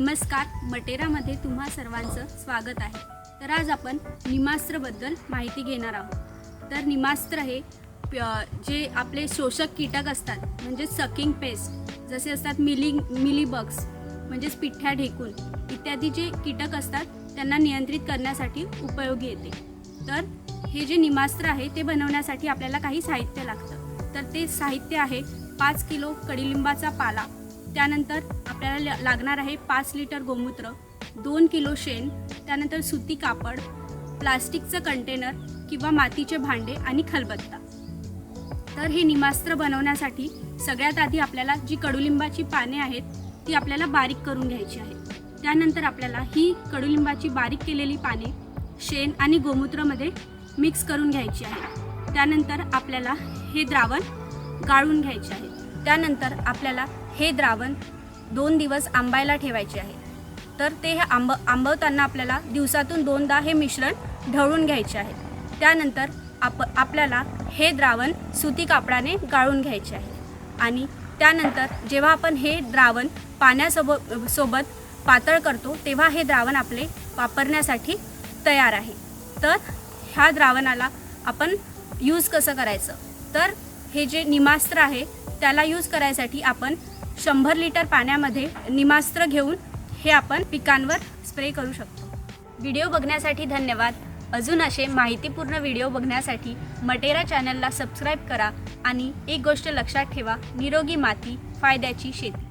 नमस्कार मटेरामध्ये तुम्हा सर्वांचं स्वागत आहे. तर आज आपण निमास्त्रबद्दल माहिती घेणार आहोत. तर निमास्त्र हे प- जे आपले शोषक कीटक असतात म्हणजे सकिंग पेस्ट जसे असतात मिलिंग मिलीबग्स म्हणजेच पिठ्ठ्या ढेकून इत्यादी जे कीटक असतात त्यांना नियंत्रित करण्यासाठी उपयोगी येते. तर हे जे निमास्त्र आहे ते बनवण्यासाठी आपल्याला काही साहित्य लागतं. तर ते साहित्य आहे पाच किलो कडुलिंबाचा पाला. त्यानंतर आपल्याला लागणार आहे पाच लिटर गोमूत्र दोन किलो शेण त्यानंतर सुती कापड प्लास्टिकचं कंटेनर किंवा मातीचे भांडे आणि खलबत्ता. तर हे निमास्त्र बनवण्यासाठी सगळ्यात आधी आपल्याला जी कडुलिंबाची पाने आहेत ती आपल्याला बारीक करून घ्यायची आहे त्यानंतर आपल्याला ही कडुलिंबाची बारीक केलेली पाने शेण आणि गोमूत्रामध्ये मिक्स करून घ्यायची आहे त्यानंतर आपल्याला हे द्रावण गाळून घ्यायचे आहे त्यानंतर आपल्याला हे द्रावण दोन दिवस आंबायला ठेवायचे आहे. तर ते हे आंब आंबवताना आपल्याला दिवसातून दोनदा हे मिश्रण ढवळून घ्यायचे आहे. त्यानंतर आप आपल्याला हे द्रावण सुती कापडाने गाळून घ्यायचे आहे. आणि त्यानंतर जेव्हा आपण हे द्रावण पाण्यासोबत सोबत पातळ करतो तेव्हा हे द्रावण आपले वापरण्यासाठी तयार आहे. तर ह्या द्रावणाला आपण यूज कसं करायचं? तर हे जे निमास्त्र आहे त्याला यूज करायसाठी आपण शंभर लिटर पाण्यामध्ये निमास्त्र घेऊन हे आपण पिकांवर स्प्रे करू शकतो. व्हिडिओ बघण्यासाठी धन्यवाद. अजून असे माहितीपूर्ण व्हिडिओ बघण्यासाठी मटेरा चॅनलला सबस्क्राईब करा आणि एक गोष्ट लक्षात ठेवा निरोगी माती फायद्याची शेती.